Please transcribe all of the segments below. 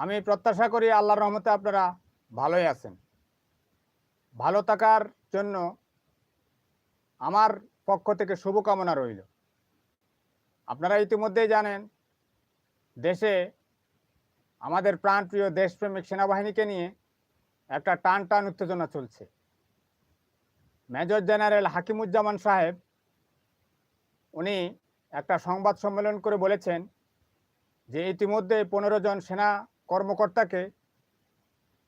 আমি প্রত্যাশা করি আল্লাহর রহমতে আপনারা ভালোই আছেন। ভালো থাকার জন্য আমার পক্ষ থেকে শুভকামনা রইল। আপনারা ইতিমধ্যেই জানেন, দেশে আমাদের প্রাণপ্রিয় দেশপ্রেমিক সেনাবাহিনীকে নিয়ে একটা টান টান উত্তেজনা চলছে। মেজর জেনারেল হাকিমুজ্জামান সাহেব, উনি একটা সংবাদ সম্মেলন করে বলেছেন যে ইতিমধ্যে পনেরো জন সেনা কর্মকর্তাকে,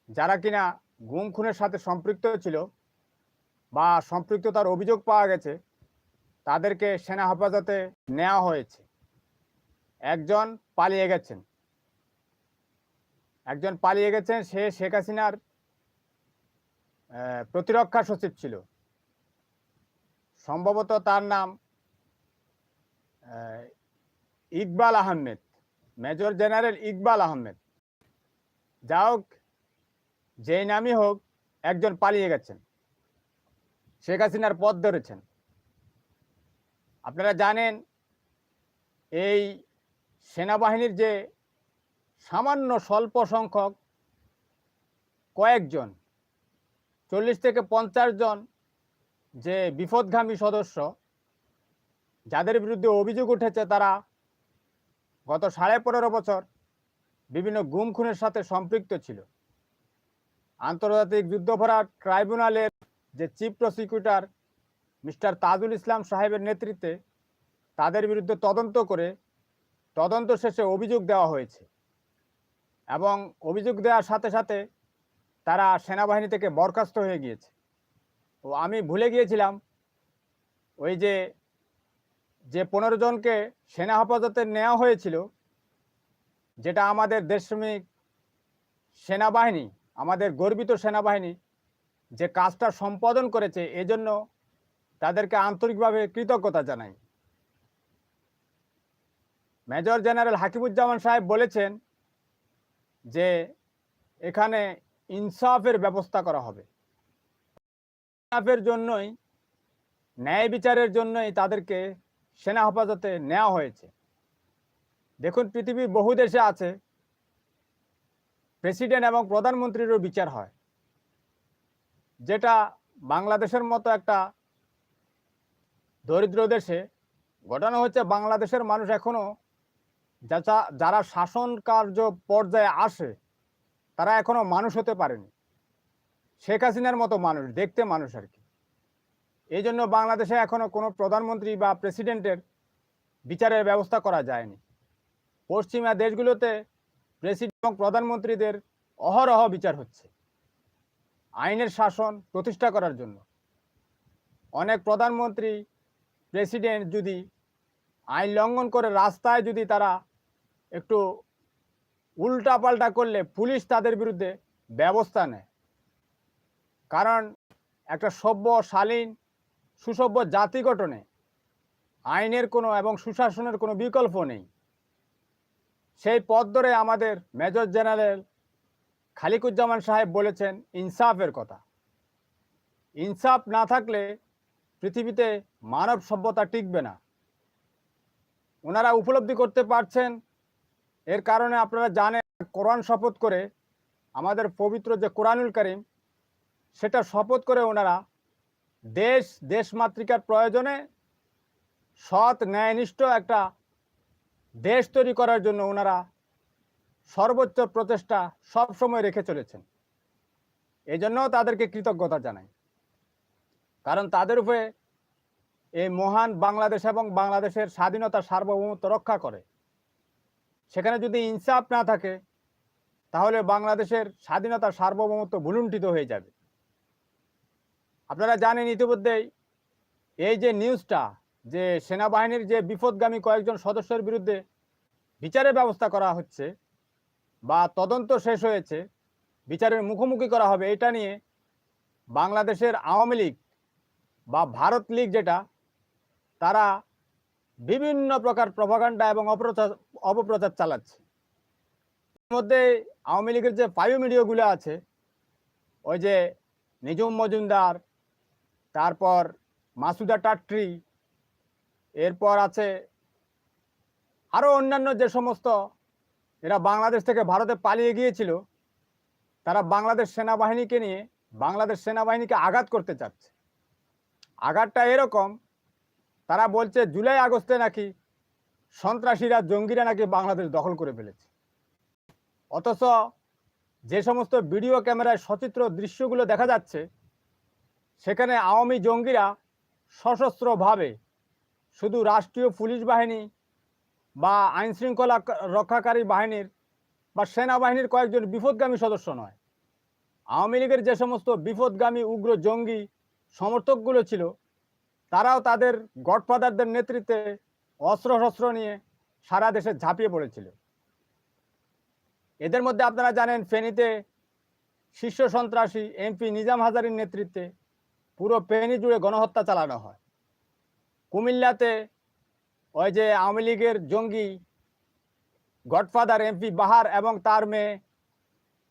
যারা কিনা গুম খুনের সাথে সম্পৃক্ত ছিল বা সম্পৃক্ততার অভিযোগ পাওয়া গেছে, তাদেরকে সেনা হেফাজতে নেওয়া হয়েছে। একজন পালিয়ে গেছেন। একজন পালিয়ে গেছেন, সে শেখ হাসিনার প্রতিরক্ষা সচিব ছিল। সম্ভবত তার নাম ইকবাল আহমেদ, মেজর জেনারেল ইকবাল আহমেদ। যা হোক যেই নামই হোক, একজন পালিয়ে গেছেন। শেখ হাসিনার পথ ধরেছেন। আপনারা জানেন, এই সেনাবাহিনীর যে সামান্য স্বল্প সংখ্যক কয়েকজন, চল্লিশ থেকে পঞ্চাশ জন যে বিপদগামী সদস্য, যাদের বিরুদ্ধে অভিযোগ উঠেছে তারা গত সাড়ে পনেরো বছর বিভিন্ন গুম খুনের সাথে সম্পৃক্ত ছিল। আন্তর্জাতিক যুদ্ধভরা ট্রাইব্যুনালের যে chief prosecutor mister Tajul Islam সাহেবের নেতৃত্বে তাদের বিরুদ্ধে তদন্ত করে তদন্ত শেষে অভিযোগ দেওয়া হয়েছে এবং অভিযোগ দেওয়ার সাথে সাথে তারা সেনাবাহিনী থেকে বরখাস্ত হয়ে গিয়েছে। ও আমি ভুলে গিয়েছিলাম ওই যে যে পনেরো জনকে সেনা হেফাজতে নেওয়া হয়েছিল যেটা আমাদের দেশপ্রেমিক সেনাবাহিনী, আমাদের গর্বিত সেনাবাহিনী যে কাজটা সম্পাদন করেছে, এজন্য তাদেরকে আন্তরিকভাবে কৃতজ্ঞতা জানাই। মেজর জেনারেল হাকিবুজ্জামান সাহেব বলেছেন যে এখানে ইনসাফের ব্যবস্থা করা হবে। ইনসাফের জন্যই, ন্যায় বিচারের জন্যই তাদেরকে সেনা হেফাজতে নেওয়া হয়েছে। দেখুন পৃথিবীর বহু দেশে আছে। প্রেসিডেন্ট এবং প্রধানমন্ত্রীরও বিচার হয়। যেটা বাংলাদেশের মতো একটা দরিদ্র দেশে ঘটনা হচ্ছে, বাংলাদেশের মানুষ এখনও যারা যারা শাসন কার্য পর্যায়ে আসে, তারা এখনও মানুষ হতে পারেনি। শেখ হাসিনার মতো মানুষ, দেখতে মানুষ আর কি। এই জন্য বাংলাদেশে এখনও কোনো প্রধানমন্ত্রী বা প্রেসিডেন্টের বিচারের ব্যবস্থা করা যায়নি। পশ্চিমা দেশগুলোতে প্রেসিডেন্ট এবং প্রধানমন্ত্রীদের অহরহ বিচার হচ্ছে। আইনের শাসন প্রতিষ্ঠা করার জন্য। অনেক প্রধানমন্ত্রী প্রেসিডেন্ট যদি আইন লঙ্ঘন করে রাস্তায় যদি তারা একটু উল্টাপাল্টা করলে পুলিশ তাদের বিরুদ্ধে ব্যবস্থা নেয়। কারণ একটা সভ্য, শালীন, সুসভ্য জাতি গঠনে আইনের কোনো এবং সুশাসনের কোনো বিকল্প নেই। সেই পথ ধরে আমাদের মেজর জেনারেল খালিকুজ্জামান সাহেব বলেছেন, ইনসাফের কথা। ইনসাফ না থাকলে পৃথিবীতে মানব সভ্যতা টিকবে না। ওনারা উপলব্ধি করতে পারছেন, এর কারণে আপনারা জানেন, কোরআন শপথ করে আমাদের পবিত্র যে কোরআনুল করিম, সেটা শপথ করে ওনারা দেশ, দেশমাতৃকার প্রয়োজনে সৎ, ন্যায়নিষ্ঠ একটা দেশ তৈরি করার জন্য ওনারা সর্বোচ্চ প্রচেষ্টা সব সময় রেখে চলেছেন। এই জন্যও তাদেরকে কৃতজ্ঞতা জানাই। কারণ তাদের উপরে এই মহান বাংলাদেশ এবং বাংলাদেশের স্বাধীনতা সার্বভৌমত্ব রক্ষা করে। সেখানে যদি ইনসাফ না থাকে, তাহলে বাংলাদেশের স্বাধীনতা সার্বভৌমত্ব ভুলুণ্ঠিত হয়ে যাবে। আপনারা জানেন ইতিমধ্যেই এই যে নিউজটা যে সেনাবাহিনীর যে বিপদগামী কয়েকজন সদস্যের বিরুদ্ধে বিচারের ব্যবস্থা করা হচ্ছে বা তদন্ত শেষ হয়েছে, বিচারের মুখোমুখি করা হবে, এটা নিয়ে বাংলাদেশের আওয়ামী লীগ বা ভারত লীগ যেটা, তারা বিভিন্ন প্রকার প্রভাকাণ্ডা এবং অপপ্রচার অপপ্রচার চালাচ্ছে। এর মধ্যে আওয়ামী লীগের যে পায়ু মিডিয়াগুলো আছে, ওই যে নিজুম মজুমদার, তারপর মাসুদা টাট্রি এরপর আছে আরও অন্যান্য যে সমস্ত এরা বাংলাদেশ থেকে ভারতে পালিয়ে গিয়েছিল, তারা বাংলাদেশ সেনাবাহিনীকে নিয়ে বাংলাদেশ সেনাবাহিনীকে আঘাত করতে চাচ্ছে। আঘাতটা এরকম, তারা বলছে জুলাই আগস্টে নাকি সন্ত্রাসীরা, জঙ্গিরা নাকি বাংলাদেশ দখল করে ফেলেছে। অথচ যে সমস্ত ভিডিও ক্যামেরায় সচিত্র দৃশ্যগুলো দেখা যাচ্ছে, সেখানে আওয়ামী জঙ্গিরা সশস্ত্রভাবে শুধু রাষ্ট্রীয় পুলিশ বাহিনী বা আইনশৃঙ্খলা রক্ষাকারী বাহিনীর বা সেনাবাহিনীর কয়েকজন বিপদগামী সদস্য নয়। আওয়ামী লীগের যে সমস্ত বিপদগামী উগ্র জঙ্গি সমর্থকগুলো ছিল, তারাও তাদের গডফাদারদের নেতৃত্বে অস্ত্র শস্ত্র নিয়ে সারা দেশে ঝাঁপিয়ে পড়েছিল। এদের মধ্যে আপনারা জানেন ফেনীতে শীর্ষ সন্ত্রাসী এমপি নিজাম হাজারির নেতৃত্বে পুরো ফেনী জুড়ে গণহত্যা চালানো হয়। কুমিল্লাতে ওই যে আওয়ামী লীগের জঙ্গি গডফাদার এমপি বাহার এবং তার মেয়ে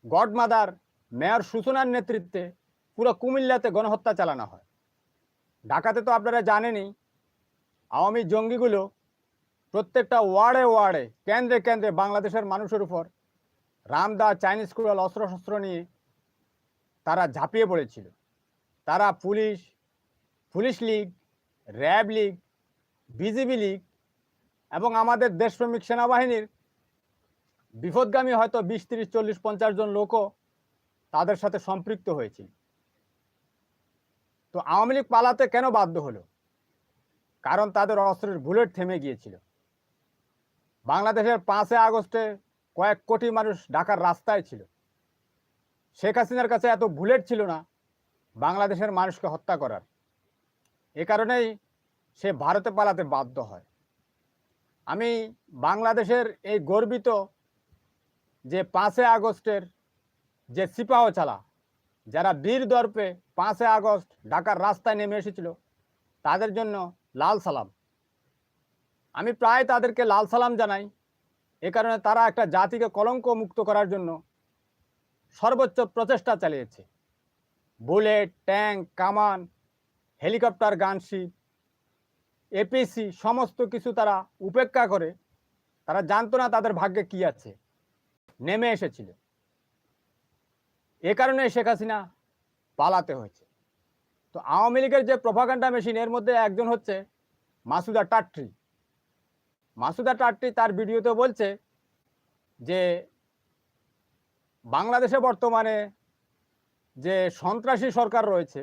গডমাদার মেয়র সূচনার নেতৃত্বে পুরো কুমিল্লাতে গণহত্যা চালানো হয়। ঢাকাতে তো আপনারা জানেনই, আওয়ামী জঙ্গিগুলো প্রত্যেকটা ওয়ার্ডে ওয়ার্ডে, কেন্দ্রে কেন্দ্রে বাংলাদেশের মানুষের উপর রামদা চাইনিজ কুড়াল অস্ত্রশস্ত্র নিয়ে তারা ঝাঁপিয়ে পড়েছিল। তারা police police league RAB league, BGB league এবং আমাদের দেশপ্রেমিক সেনাবাহিনীর বিপদগামী হয়তো বিশ, তিরিশ, চল্লিশ, পঞ্চাশ জন লোকও তাদের সাথে সম্পৃক্ত হয়েছিল তো আওয়ামী লীগ পালাতে কেন বাধ্য হলো? কারণ তাদের অস্ত্রের বুলেট থেমে গিয়েছিল। বাংলাদেশের পাঁচই আগস্টে কয়েক কোটি মানুষ ঢাকার রাস্তায় ছিল। শেখ হাসিনার কাছে এত বুলেট ছিল না, বাংলাদেশের মানুষকে হত্যা করার। এ কারণেই সে ভারতে পালাতে বাধ্য হয়। আমি বাংলাদেশের এই গর্বিত যে পাঁচে আগস্টের যে সিপাহ চালা, যারা বীর দর্পে পাঁচই আগস্ট ঢাকার রাস্তায় নেমে এসেছিল, তাদের জন্য লাল সালাম। আমি প্রায় তাদেরকে লাল সালাম জানাই, এ কারণে তারা একটা জাতিকে কলঙ্ক মুক্ত করার জন্য সর্বোচ্চ প্রচেষ্টা চালিয়েছে। বুলেট, ট্যাঙ্ক, কামান হেলিকপ্টার গানশিপ এপিসি, সমস্ত কিছু তারা উপেক্ষা করে, তারা জানতো না তাদের ভাগ্যে কি আছে। নেমে এসেছিল। এ কারণে শেখ হাসিনা পালাতে হয়েছে। তো আওয়ামী লীগের যে প্রভাকাণ্ডা মেশিন, এর মধ্যে একজন হচ্ছে মাসুদা টাট্রি মাসুদা টাট্রি তার ভিডিওতে বলছে যে, বাংলাদেশে বর্তমানে যে সন্ত্রাসী সরকার রয়েছে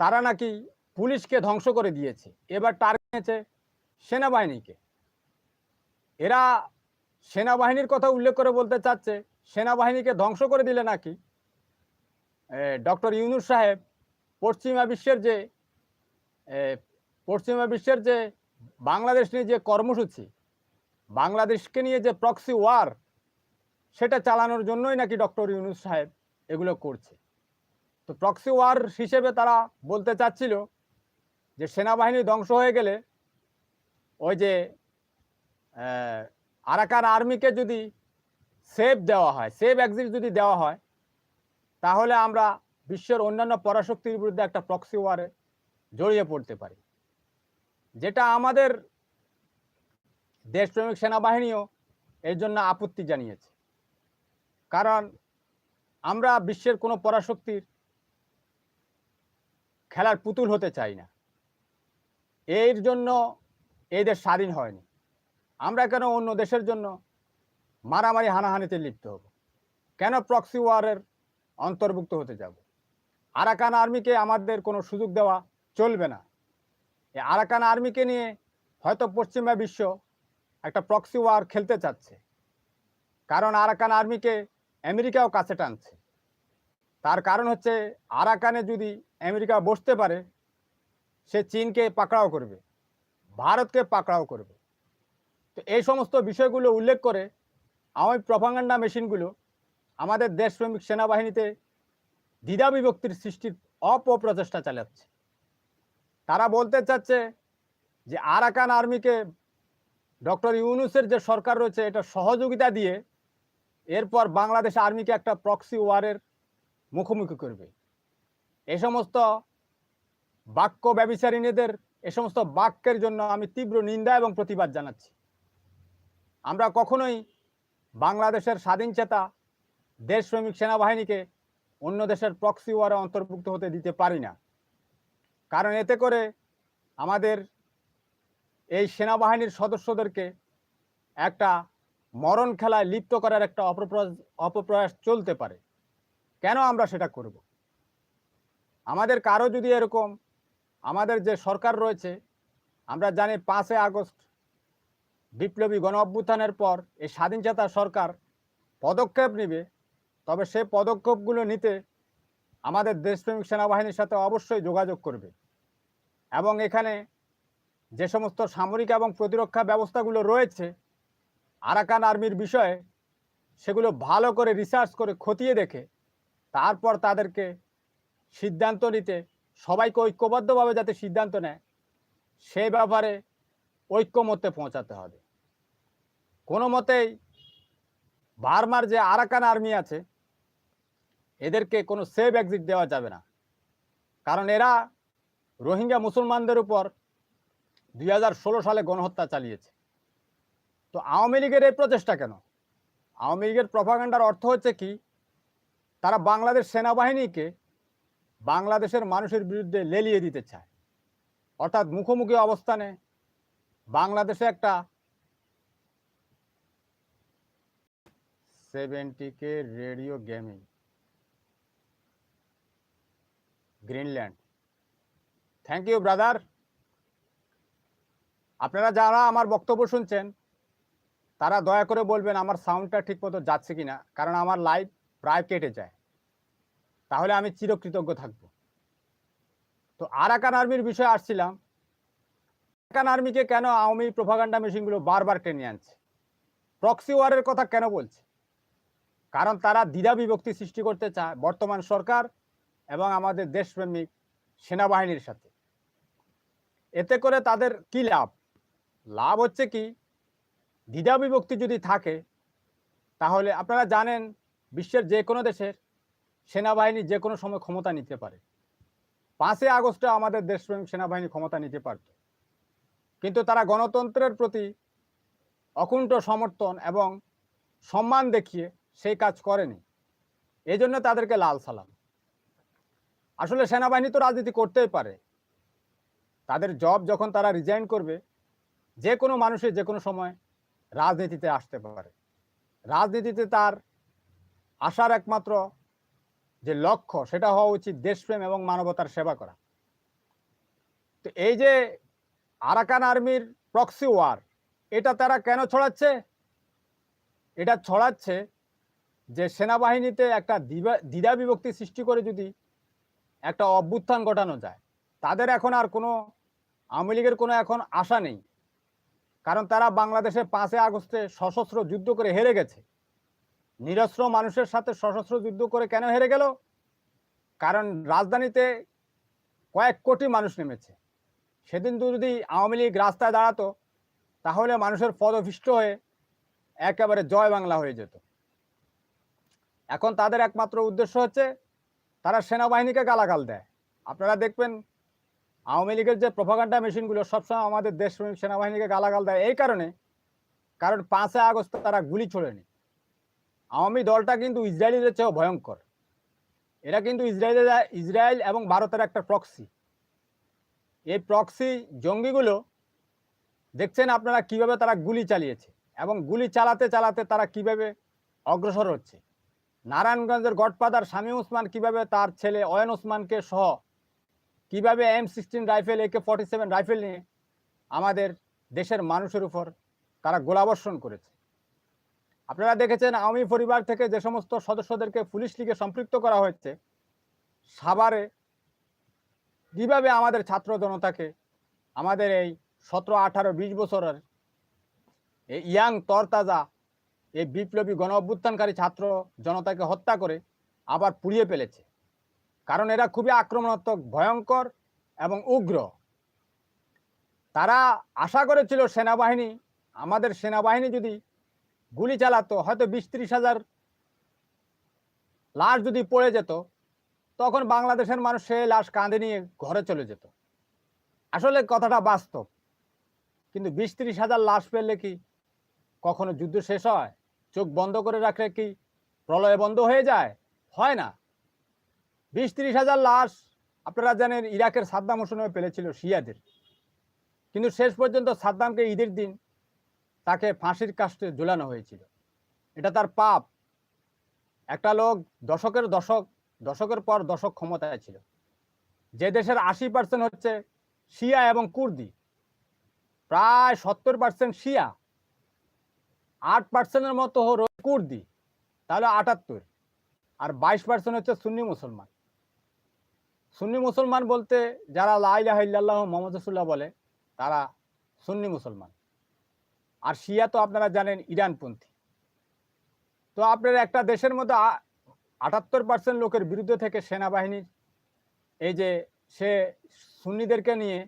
তারা নাকি পুলিশকে ধ্বংস করে দিয়েছে। এবার টার্গেট সেনাবাহিনীকে। এরা সেনাবাহিনীর কথা উল্লেখ করে বলতে চাচ্ছে, সেনাবাহিনীকে ধ্বংস করে দিলে নাকি? ডক্টর ইউনুস সাহেব, পশ্চিমা বিশ্বের যে পশ্চিমা বিশ্বের যে বাংলাদেশ নিয়ে যে কর্মসূচি, বাংলাদেশকে নিয়ে যে প্রক্সি ওয়ার সেটা চালানোর জন্যই নাকি ডক্টর ইউনুস সাহেব এগুলো করছে। তো প্রক্সি ওয়ার হিসেবে তারা বলতে চাচ্ছিল যে সেনাবাহিনী ধ্বংস হয়ে গেলে ওই যে আরাকান আর্মিকে যদি সেভ দেওয়া হয় সেভ এক্সিট যদি দেওয়া হয়, তাহলে আমরা বিশ্বের অন্যান্য পরাশক্তির বিরুদ্ধে একটা প্রক্সি ওয়ারে জড়িয়ে পড়তে পারি। যেটা আমাদের দেশপ্রেমিক সেনাবাহিনীও এর জন্য আপত্তি জানিয়েছে। কারণ আমরা বিশ্বের কোনো পরাশক্তির খেলার পুতুল হতে চাই না। এর জন্য এই দেশ স্বাধীন হয়নি। আমরা কেন অন্য দেশের জন্য মারামারি হানাহানিতে লিপ্ত হব? কেন প্রক্সি ওয়ারের অন্তর্ভুক্ত হতে যাব? আরাকান আর্মিকে আমাদের কোনো সুযোগ দেওয়া চলবে না। এই আরাকান আর্মিকে নিয়ে হয়তো পশ্চিমা বিশ্ব একটা প্রক্সি ওয়ার খেলতে চাচ্ছে। কারণ আরাকান আর্মিকে আমেরিকাও কাছে টানছে। তার কারণ হচ্ছে আরাকানে যদি আমেরিকা বসতে পারে, সে চীনকে পাকড়াও করবে, ভারতকে পাকড়াও করবে। তো এই সমস্ত বিষয়গুলো উল্লেখ করে আমি প্রপাগান্ডা মেশিনগুলো আমাদের দেশপ্রেমিক সেনাবাহিনীতে দ্বিধা বিভক্তির সৃষ্টির অপপ্রচেষ্টা চালাচ্ছে। তারা বলতে চাচ্ছে যে আরাকান আর্মিকে ডক্টর ইউনুসের যে সরকার রয়েছে, এটা সহযোগিতা দিয়ে এরপর বাংলাদেশ আর্মিকে একটা প্রক্সি ওয়ারের মুখোমুখি করবে। এ সমস্ত বাক্য ব্যবিচারিণীদের, এ সমস্ত বাক্যের জন্য আমি তীব্র নিন্দা এবং প্রতিবাদ জানাচ্ছি। আমরা কখনোই বাংলাদেশের স্বাধীন চেতা দেশপ্রেমিক সেনাবাহিনীকে অন্য দেশের প্রক্সি ওয়ারে অন্তর্ভুক্ত হতে দিতে পারি না। কারণ এতে করে আমাদের এই সেনাবাহিনীর সদস্যদেরকে একটা মরণ খেলায় লিপ্ত করার একটা অপপ্রয়াস অপপ্রয়াস চলতে পারে। কেন আমরা সেটা করব? আমাদের কারও যদি এরকম, আমাদের যে সরকার রয়েছে, আমরা জানি পাঁচই আগস্ট বিপ্লবী গণ অভ্যুত্থানের পর এই স্বাধীন চেতা সরকার পদক্ষেপ নেবে, তবে সে পদক্ষেপগুলো নিতে আমাদের দেশপ্রেমিক সেনাবাহিনীর সাথে অবশ্যই যোগাযোগ করবে। এবং এখানে যে সমস্ত সামরিক এবং প্রতিরক্ষা ব্যবস্থাগুলো রয়েছে, আরাকান আর্মির বিষয়ে সেগুলো ভালো করে রিসার্চ করে খতিয়ে দেখে, তারপর তাদেরকে সিদ্ধান্ত নিতে, সবাইকে ঐক্যবদ্ধভাবে যাতে সিদ্ধান্ত নেয় সেই ব্যাপারে ঐক্যমত্যে পৌঁছাতে হবে। কোনো মতেই বার্মার যে আরাকান আর্মি আছে, এদেরকে কোনো সেভ এক্সিট দেওয়া যাবে না। কারণ এরা রোহিঙ্গা মুসলমানদের উপর দুই হাজার ষোলো সালে গণহত্যা চালিয়েছে। তো আওয়ামী লীগের এই প্রচেষ্টা কেন? আওয়ামী লীগের প্রভাকাণ্ডার অর্থ হচ্ছে কি? তারা বাংলাদেশ সেনাবাহিনীকে বাংলাদেশের মানুষের বিরুদ্ধে লেলিয়ে দিতে চায়। অর্থাৎ মুখোমুখি অবস্থানে বাংলাদেশে একটা seventy K radio gaming, Greenland. Thank you brother আপনারা যারা আমার বক্তব্য শুনছেন, তারা দয়া করে বলবেন আমার সাউন্ডটা ঠিক মতো যাচ্ছে কিনা, কারণ আমার লাইভ প্রায় কেটে যায়। তাহলে আমি চিরকৃতজ্ঞ থাকব। তো আরাকান আর্মির বিষয়ে আসছিলাম। আরাকান আর্মিকে কেন আওয়ামী প্রভাগান্ডা মেশিনগুলো বারবার টেনে আনছে? প্রক্সি ওয়ারের কথা কেন বলছে? কারণ তারা দ্বিধা বিভক্তি সৃষ্টি করতে চায় বর্তমান সরকার এবং আমাদের দেশপ্রেমিক সেনাবাহিনীর সাথে। এতে করে তাদের কি লাভ? লাভ হচ্ছে কি? দ্বিধা বিভক্তি যদি থাকে, তাহলে আপনারা জানেন বিশ্বের যে কোনো দেশের সেনাবাহিনী যে কোনো সময় ক্ষমতা নিতে পারে। পাঁচই আগস্টে আমাদের দেশপ্রেমিক সেনাবাহিনী ক্ষমতা নিতে পারত। কিন্তু তারা গণতন্ত্রের প্রতি অকুণ্ঠ সমর্থন এবং সম্মান দেখিয়ে সেই কাজ করেনি। এই জন্য তাদেরকে লাল সালাম। আসলে সেনাবাহিনী তো রাজনীতি করতেই পারে। তাদের জব যখন তারা রিজাইন করবে, যে কোনো মানুষের যে কোনো সময় রাজনীতিতে আসতে পারে। রাজনীতিতে তার আসার একমাত্র যে লক্ষ্য, সেটা হওয়া উচিত দেশপ্রেম এবং মানবতার সেবা করা। তো এই যে আরাকান আর্মির প্রক্সি ওয়ার এটা তারা কেন ছড়াচ্ছে? এটা ছড়াচ্ছে যে সেনাবাহিনীতে একটা দ্বিধা বিভক্তি সৃষ্টি করে যদি একটা অভ্যুত্থান ঘটানো যায়, তাদের এখন আর কোনো, আওয়ামী লীগের কোনো এখন আশা নেই। কারণ তারা বাংলাদেশে পাঁচই আগস্টে সশস্ত্র যুদ্ধ করে হেরে গেছে। নিরস্ত্র মানুষের সাথে সশস্ত্র যুদ্ধ করে কেন হেরে গেল? কারণ রাজধানীতে কয়েক কোটি মানুষ নেমেছে। সেদিন তো যদি আওয়ামী লীগ রাস্তায় দাঁড়াতো, তাহলে মানুষের পদভিষ্ট হয়ে একেবারে জয় বাংলা হয়ে যেত। এখন তাদের একমাত্র উদ্দেশ্য হচ্ছে, তারা সেনাবাহিনীকে গালাগাল দেয়। আপনারা দেখবেন, আওয়ামী লীগের যে প্রভাকাণ্ডা মেশিনগুলো সবসময় আমাদের দেশ সেনাবাহিনীকে গালাগাল দেয় এই কারণে, কারণ পাঁচই আগস্ট তারা গুলি ছোড়েনি। আওয়ামী দলটা কিন্তু ইসরায়েলের চেয়েও ভয়ঙ্কর। এরা কিন্তু ইসরায়েলের, ইসরায়েল এবং ভারতের একটা প্রক্সি এই প্রক্সি জঙ্গিগুলো দেখছেন আপনারা কীভাবে তারা গুলি চালিয়েছে এবং গুলি চালাতে চালাতে তারা কীভাবে অগ্রসর হচ্ছে। নারায়ণগঞ্জের গডফাদার শামীম ওসমান কীভাবে তার ছেলে অয়ন ওসমানকে সহ কীভাবে M sixteen rifle AK forty seven rifle নিয়ে আমাদের দেশের মানুষের উপর তারা গোলাবর্ষণ করেছে। আপনারা দেখেছেন আওয়ামী পরিবার থেকে যে সমস্ত সদস্যদেরকে পুলিশ লিগে সম্পৃক্ত করা হয়েছে, সাভারে কীভাবে আমাদের ছাত্র জনতাকে আমাদের এই সতেরো, আঠারো, বিশ বছরের এই ইয়াং তরতাজা, এই বিপ্লবী গণ অভ্যুত্থানকারী ছাত্র জনতাকে হত্যা করে আবার পুড়িয়ে ফেলেছে। কারণ এরা খুবই আক্রমণাত্মক, ভয়ঙ্কর এবং উগ্র। তারা আশা করেছিল সেনাবাহিনী, আমাদের সেনাবাহিনী যদি গুলি চালাতো, হয়তো বিশ ত্রিশ হাজার লাশ যদি পড়ে যেত, তখন বাংলাদেশের মানুষ সে লাশ কাঁধে নিয়ে ঘরে চলে যেত। আসলে কথাটা বাস্তব। কিন্তু বিশ ত্রিশ হাজার লাশ পেলে কি কখনো যুদ্ধ শেষ হয়? চোখ বন্ধ করে রাখলে কি প্রলয় বন্ধ হয়ে যায়? হয় না। বিশ তিরিশ হাজার লাশ আপনারা জানেন ইরাকের সাদ্দাম হোসেনও পেলেছিল শিয়াদের। কিন্তু শেষ পর্যন্ত সাদ্দামকে ঈদের দিন তাকে ফাঁসির কাস্টে ঝুলানো হয়েছিল। এটা তার পাপ। একটা লোক দশকের দশক, দশকের পর দশক ক্ষমতায় ছিল। যে দেশের আশি পার্সেন্ট হচ্ছে শিয়া এবং কুর্দি। প্রায় সত্তর পার্সেন্ট শিয়া। আট পার্সেন্টের মতো কুর্দি। তাহলে আটাত্তর। আর বাইশ পার্সেন্ট হচ্ছে সুন্নি মুসলমান। সুন্নি মুসলমান বলতে যারা লাইলাহ মোহাম্মদ রসুল্লাহ বলে, তারা সুন্নি মুসলমান। আর শিয়া তো আপনারা জানেন ইরানপন্থী। তো আপনার একটা দেশের মধ্যে আটাত্তর পার্সেন্ট লোকের বিরুদ্ধে থেকে সেনাবাহিনীর এই যে সে সুন্নিদেরকে নিয়ে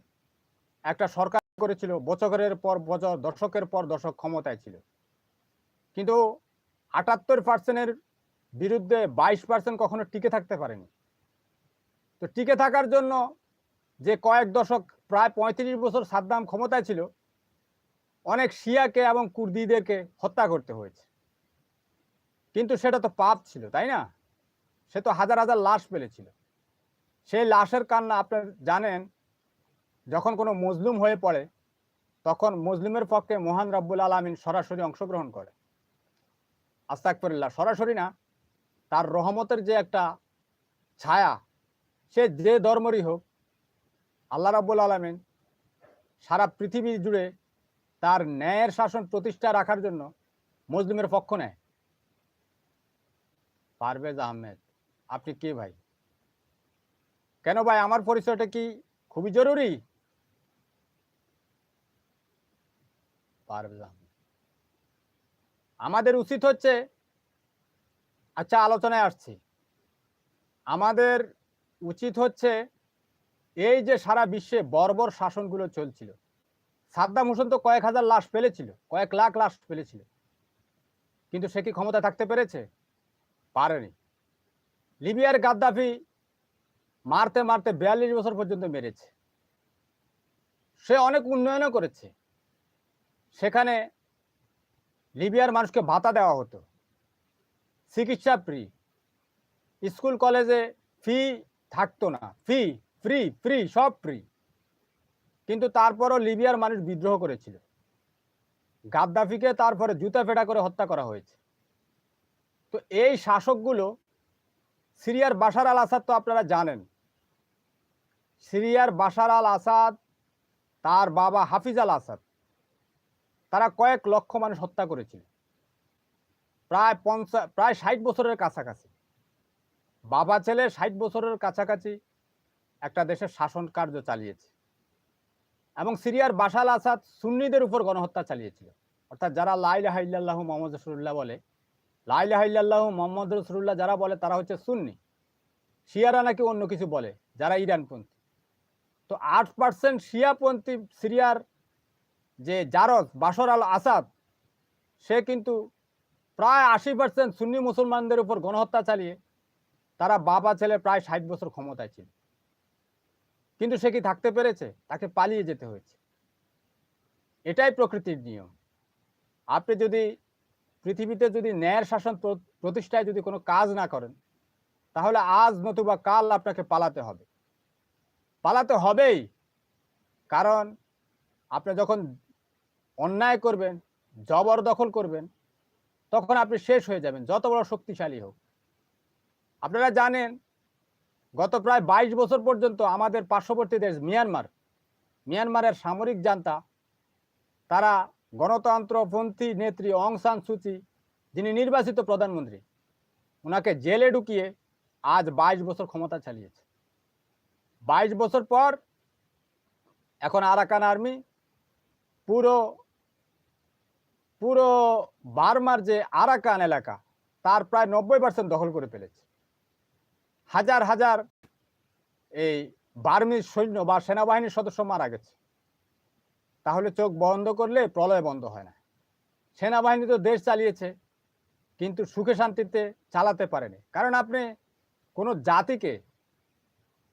একটা সরকার করেছিল, বছরের পর বছর, দশকের পর দশক ক্ষমতায় ছিল। কিন্তু আটাত্তর পার্সেন্টের বিরুদ্ধে বাইশ পার্সেন্ট কখনো টিকে থাকতে পারেনি। তো টিকে থাকার জন্য যে কয়েক দশক, প্রায় পঁয়ত্রিশ বছর সাদ্দাম ক্ষমতায় ছিল অনেক শিয়াকে এবং কুর্দিদেরকে হত্যা করতে হয়েছে। কিন্তু সেটা তো পাপ ছিল, তাই না? সে তো হাজার হাজার লাশ পেলেছিল সেই লাশের কান্না আপনার জানেন, যখন কোনো মজলুম হয়ে পড়ে, তখন মজলুমের পক্ষে মহান রব্বুল আলমিন সরাসরি অংশগ্রহণ করে। আস্তাকফরিল্লাহ সরাসরি না, তার রহমতের যে একটা ছায়া, সে যে ধর্মরই হোক, আল্লাহ রাব্বুল আলমিন সারা পৃথিবী জুড়ে তার ন্যায়ের শাসন প্রতিষ্ঠা রাখার জন্য মুসলিমের পক্ষ নেয়। পারভেজ আহমেদ, আপনি কে ভাই? কেন ভাই, আমার পরিচয়টা কি খুবই জরুরি? পারভেজ আহমেদ, আমাদের উচিত হচ্ছে আচ্ছা আলোচনায় আসছি। আমাদের উচিত হচ্ছে, এই যে সারা বিশ্বে বর্বর শাসনগুলো চলছিল সাদ্দাম হোসেন তো কয়েক হাজার লাশ ফেলেছিল, কয়েক লাখ লাশ ফেলেছিল। কিন্তু সে কি ক্ষমতা থাকতে পেরেছে? পারেনি। লিবিয়ার গাদ্দাফি মারতে মারতে বিয়াল্লিশ বছর পর্যন্ত মেরেছে। সে অনেক উন্নয়নও করেছে। সেখানে লিবিয়ার মানুষকে ভাতা দেওয়া হতো। চিকিৎসা ফ্রি। স্কুল, কলেজে ফি থাকতো না। ফি, ফ্রি ফ্রি, সব ফ্রি। কিন্তু তারপরও লিবিয়ার মানুষ বিদ্রোহ করেছিল। গাদ্দাফিকে তারপরে জুতা ফেটা করে হত্যা করা হয়েছে। তো এই শাসকগুলো সিরিয়ার বাশার আল আসাদ তো আপনারা জানেন। সিরিয়ার বাশার আল আসাদ, তার বাবা হাফিজ আল আসাদ, তারা কয়েক লক্ষ মানুষ হত্যা করেছিল। প্রায় পঞ্চাশ প্রায় ষাট বছরের কাছাকাছি। বাবা ছেলে ষাট বছরের কাছাকাছি একটা দেশের শাসন কার্য চালিয়েছে। এবং সিরিয়ার বাশাল আসাদ সুন্নিদের উপর গণহত্যা চালিয়েছিল। অর্থাৎ যারা লাইলাহ ইল্লাল্লাহ মোহাম্মদ রসুল্লাহ বলে লাইলাহ ইল্লাল্লাহ মোহাম্মদ রসুল্লাহ যারা বলে, তারা হচ্ছে সুন্নি। শিয়ারা নাকি অন্য কিছু বলে, যারা ইরানপন্থী। তো আট পার্সেন্ট শিয়াপন্থী সিরিয়ার যে জারদ বাশর আল আসাদ, সে কিন্তু প্রায় আশি পার্সেন্ট সুন্নি মুসলমানদের উপর গণহত্যা চালিয়ে তারা বাবা ছেলে প্রায় ষাট বছর ক্ষমতায় ছিল। কিন্তু সে কি থাকতে পেরেছে? তাকে পালিয়ে যেতে হয়েছে। এটাই প্রকৃতির নিয়ম। আপনি যদি পৃথিবীতে যদি ন্যায়ের শাসন প্রতিষ্ঠায় যদি কোনো কাজ না করেন, তাহলে আজ নতুবা কাল আপনাকে পালাতে হবে। পালাতে হবেই। কারণ আপনি যখন অন্যায় করবেন, জবরদখল করবেন, তখন আপনি শেষ হয়ে যাবেন, যত বড় শক্তিশালী হোক। আপনারা জানেন গত প্রায় বাইশ বছর পর্যন্ত আমাদের পার্শ্ববর্তী দেশ মিয়ানমার, মিয়ানমারের সামরিক জান্তা, তারা গণতন্ত্রপন্থী নেত্রী অং সান সুচি যিনি নির্বাচিত প্রধানমন্ত্রী ওনাকে জেলে ঢুকিয়ে আজ বাইশ বছর ক্ষমতা চালিয়েছে। বাইশ বছর পর এখন আরাকান আর্মি পুরো পুরো বার্মার যে আরাকান এলাকা, তার প্রায় নব্বই পার্সেন্ট দখল করে ফেলেছে। হাজার হাজার এই বার্মির সৈন্য বা সেনাবাহিনীর সদস্য মারা গেছে। তাহলে চোখ বন্ধ করলে প্রলয় বন্ধ হয় না। সেনাবাহিনী তো দেশ চালিয়েছে, কিন্তু সুখে শান্তিতে চালাতে পারেনি। কারণ আপনি কোনো জাতিকে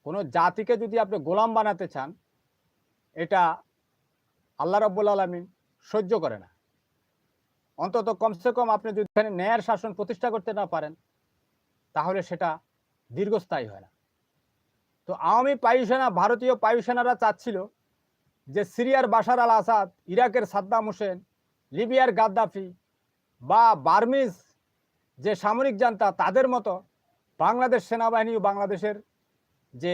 কোনো জাতিকে যদি আপনি গোলাম বানাতে চান, এটা আল্লাহ রব্বুল আলমিন সহ্য করে না। অন্তত কমসে কম আপনি যদি ন্যায়ের শাসন প্রতিষ্ঠা করতে না পারেন, তাহলে সেটা দীর্ঘস্থায়ী হয় না। তো আওয়ামী বায়ুসেনা, ভারতীয় বায়ুসেনারা চাচ্ছিল যে সিরিয়ার বাশার আল আসাদ, ইরাকের সাদ্দাম হোসেন, লিবিয়ার গাদ্দাফি বা বার্মিজ যে সামরিক জান্তা তাদের মতো বাংলাদেশ সেনাবাহিনী ও বাংলাদেশের যে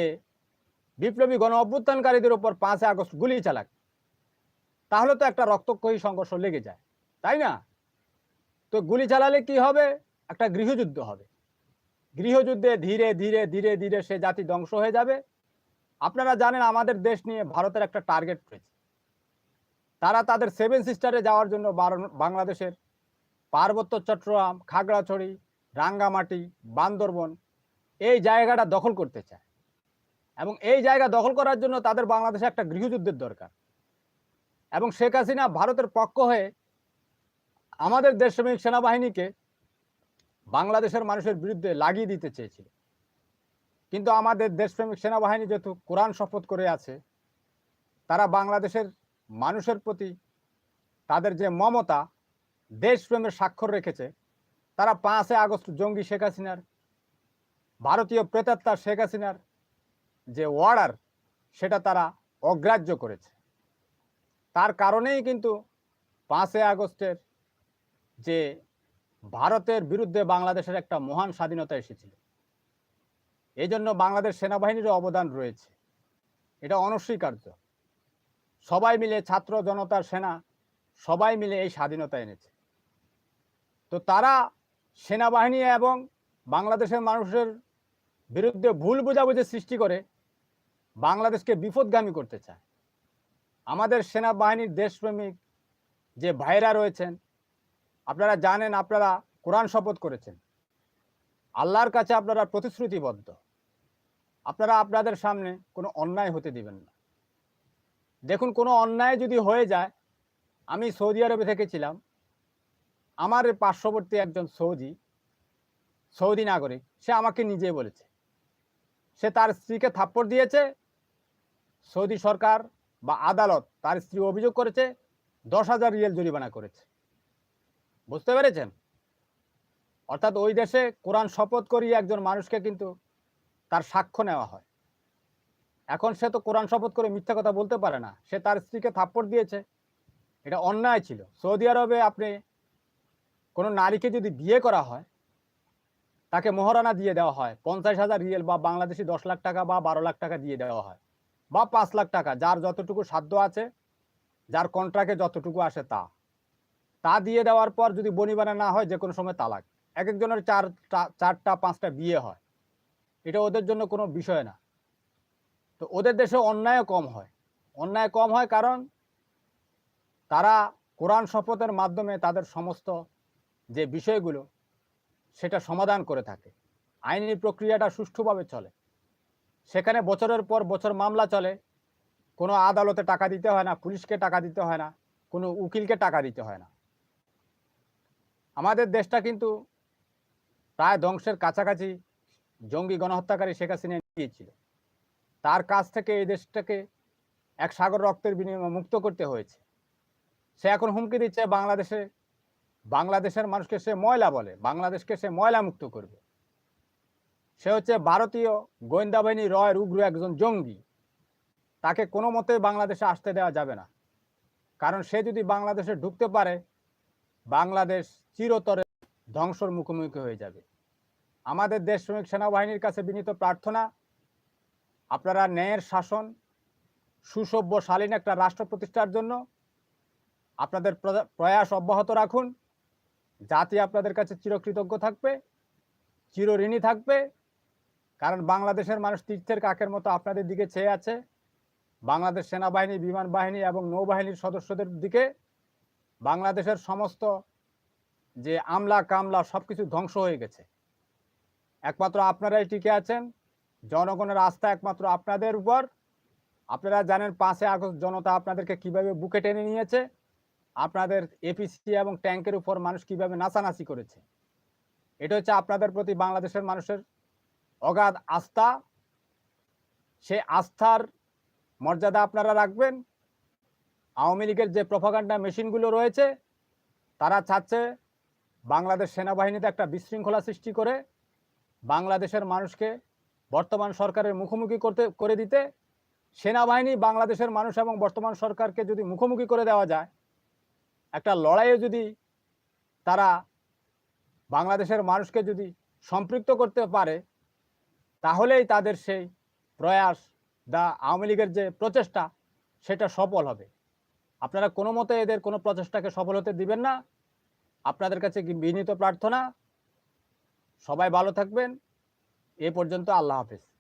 বিপ্লবী গণ অভ্যুত্থানকারীদের ওপর পাঁচই আগস্ট গুলি চালাক, তাহলে তো একটা রক্তক্ষয়ী সংঘর্ষ লেগে যায়, তাই না? তো গুলি চালালে কি হবে? একটা গৃহযুদ্ধ হবে। গৃহযুদ্ধে ধীরে ধীরে ধীরে ধীরে সে জাতি ধ্বংস হয়ে যাবে। আপনারা জানেন আমাদের দেশ নিয়ে ভারতের একটা টার্গেট রয়েছে। তারা তাদের সেভেন সিস্টারে যাওয়ার জন্য বাংলাদেশের পার্বত্য চট্টগ্রাম, খাগড়াছড়ি, রাঙ্গামাটি, বান্দরবন এই জায়গাটা দখল করতে চায়। এবং এই জায়গা দখল করার জন্য তাদের বাংলাদেশে একটা গৃহযুদ্ধের দরকার। এবং শেখ হাসিনা ভারতের পক্ষ হয়ে আমাদের দেশপ্রেমিক সেনাবাহিনীকে বাংলাদেশের মানুষের বিরুদ্ধে লাগিয়ে দিতে চেয়েছিল। কিন্তু আমাদের দেশপ্রেমিক সেনাবাহিনী যেহেতু কোরআন শপথ করে আছে, তারা বাংলাদেশের মানুষের প্রতি তাদের যে মমতা, দেশপ্রেমের স্বাক্ষর রেখেছে, তারা পাঁচে আগস্ট জঙ্গি শেখ হাসিনার, ভারতীয় প্রেতাত্মা শেখ হাসিনার যে অর্ডার, সেটা তারা অগ্রাহ্য করেছে। তার কারণেই কিন্তু পাঁচে আগস্টের যে ভারতের বিরুদ্ধে বাংলাদেশের একটা মহান স্বাধীনতা এসেছিল। এই জন্য বাংলাদেশ সেনাবাহিনীরও অবদান রয়েছে। এটা অনস্বীকার্য। সবাই মিলে ছাত্র জনতার সেনা, সবাই মিলে এই স্বাধীনতা এনেছে। তো তারা সেনাবাহিনী এবং বাংলাদেশের মানুষের বিরুদ্ধে ভুল বোঝাবুঝি সৃষ্টি করে বাংলাদেশকে বিপদগামী করতে চায়। আমাদের সেনাবাহিনীর দেশপ্রেমিক যে ভাইরা রয়েছেন আপনারা জানেন, আপনারা কোরআন শপথ করেছেন। আল্লাহর কাছে আপনারা প্রতিশ্রুতিবদ্ধ। আপনারা আপনাদের সামনে কোনো অন্যায় হতে দিবেন না। দেখুন, কোনো অন্যায় যদি হয়ে যায়, আমি সৌদি আরবে থেকেছিলাম। আমার পার্শ্ববর্তী একজন সৌদি সৌদি নাগরিক, সে আমাকে নিজে বলেছে। সে তার স্ত্রীকে থাপ্পড় দিয়েছে। সৌদি সরকার বা আদালত তার স্ত্রী অভিযোগ করেছে, দশ হাজার রিয়েল জরিমানা করেছে। বুঝতে পেরেছেন? অর্থাৎ ওই দেশে কোরআন শপথ করিয়ে একজন মানুষকে কিন্তু তার সাক্ষ্য নেওয়া হয়। এখন সে তো কোরআন শপথ করে মিথ্যা কথা বলতে পারে না। সে তার স্ত্রীকে থাপ্পড় দিয়েছে। এটা অন্যায় ছিল। সৌদি আরবে আপনি কোনো নারীকে যদি বিয়ে করা হয়, তাকে মোহরানা দিয়ে দেওয়া হয়। পঞ্চাশ হাজার রিয়েল বা বাংলাদেশি দশ লাখ টাকা বা বারো লাখ টাকা দিয়ে দেওয়া হয় বা পাঁচ লাখ টাকা, যার যতটুকু সাধ্য আছে, যার কন্ট্রাক্টে যতটুকু আসে তা। তা দিয়ে দেওয়ার পর যদি বনিবানা না হয় যে কোনো সময় তালাক। এক একজনের চার চারটা, পাঁচটা বিয়ে হয়। এটা ওদের জন্য কোনো বিষয় না। তো ওদের দেশে অন্যায়ও কম হয়। অন্যায় কম হয় কারণ তারা কোরআন শপথের মাধ্যমে তাদের সমস্ত যে বিষয়গুলো, সেটা সমাধান করে থাকে। আইনি প্রক্রিয়াটা সুষ্ঠুভাবে চলে। সেখানে বছরের পর বছর মামলা চলে। কোনো আদালতে টাকা দিতে হয় না, পুলিশকে টাকা দিতে হয় না, কোনো উকিলকে টাকা দিতে হয় না। আমাদের দেশটা কিন্তু প্রায় ধ্বংসের কাছাকাছি জঙ্গি গণহত্যাকারী শেখ হাসিনা গিয়েছিল তার কাছ থেকে এই দেশটাকে এক সাগর রক্তের বিনিময়ে মুক্ত করতে হয়েছে। সে এখন হুমকি দিচ্ছে বাংলাদেশে, বাংলাদেশের মানুষকে সে ময়লা বলে, বাংলাদেশকে সে ময়লা মুক্ত করবে। সে হচ্ছে ভারতীয় গোয়েন্দা বাহিনী রয়ের উগ্র একজন জঙ্গি। তাকে কোনো মতে বাংলাদেশে আসতে দেওয়া যাবে না। কারণ সে যদি বাংলাদেশে ঢুকতে পারে বাংলাদেশ চিরতরে ধ্বংসর মুখোমুখি হয়ে যাবে। আমাদের দেশ শ্রমিক সেনাবাহিনীর কাছে বিনীত প্রার্থনা, আপনারা ন্যায়ের শাসন, সুসভ্য, শালীন একটা রাষ্ট্র প্রতিষ্ঠার জন্য আপনাদের প্র- প্রয়াস অব্যাহত রাখুন। জাতি আপনাদের কাছে চিরকৃতজ্ঞ থাকবে, চিরঋণী থাকবে। কারণ বাংলাদেশের মানুষ তীর্থের কাকের মতো আপনাদের দিকে চেয়ে আছে। বাংলাদেশ সেনাবাহিনী, বিমান বাহিনী এবং নৌবাহিনীর সদস্যদের দিকে বাংলাদেশের সমস্ত যে আমলা কামলা সব কিছু ধ্বংস হয়ে গেছে। একমাত্র আপনারাই টিকে আছেন, জনগণের আস্থা একমাত্র আপনাদের উপর। আপনারা জানেন পাঁচে আগস্ট জনতা আপনাদেরকে কীভাবে বুকে টেনে নিয়েছে, আপনাদের এপিসি এবং ট্যাঙ্কের উপর মানুষ কীভাবে নাচানাচি করেছে। এটা হচ্ছে আপনাদের প্রতি বাংলাদেশের মানুষের অগাধ আস্থা। সে আস্থার মর্যাদা আপনারা রাখবেন আওয়ামী লীগের যে প্রভাকাণ্ডা মেশিনগুলো রয়েছে, তারা চাচ্ছে বাংলাদেশ সেনাবাহিনীতে একটা বিশৃঙ্খলা সৃষ্টি করে বাংলাদেশের মানুষকে বর্তমান সরকারের মুখোমুখি করতে, করে দিতে। সেনাবাহিনী বাংলাদেশের মানুষ এবং বর্তমান সরকারকে যদি মুখোমুখি করে দেওয়া যায়, একটা লড়াইয়ে যদি তারা বাংলাদেশের মানুষকে যদি সম্পৃক্ত করতে পারে, তাহলেই তাদের সেই প্রয়াস, দা আওয়ামী লীগের যে প্রচেষ্টা, সেটা সফল হবে। আপনারা কোনো মতে এদের কোনো প্রচেষ্টাকে সফল হতে দিবেন না। আপনাদের কাছে বিনীত প্রার্থনা? সবাই ভালো থাকবেন। এ পর্যন্ত আল্লাহ হাফেজ।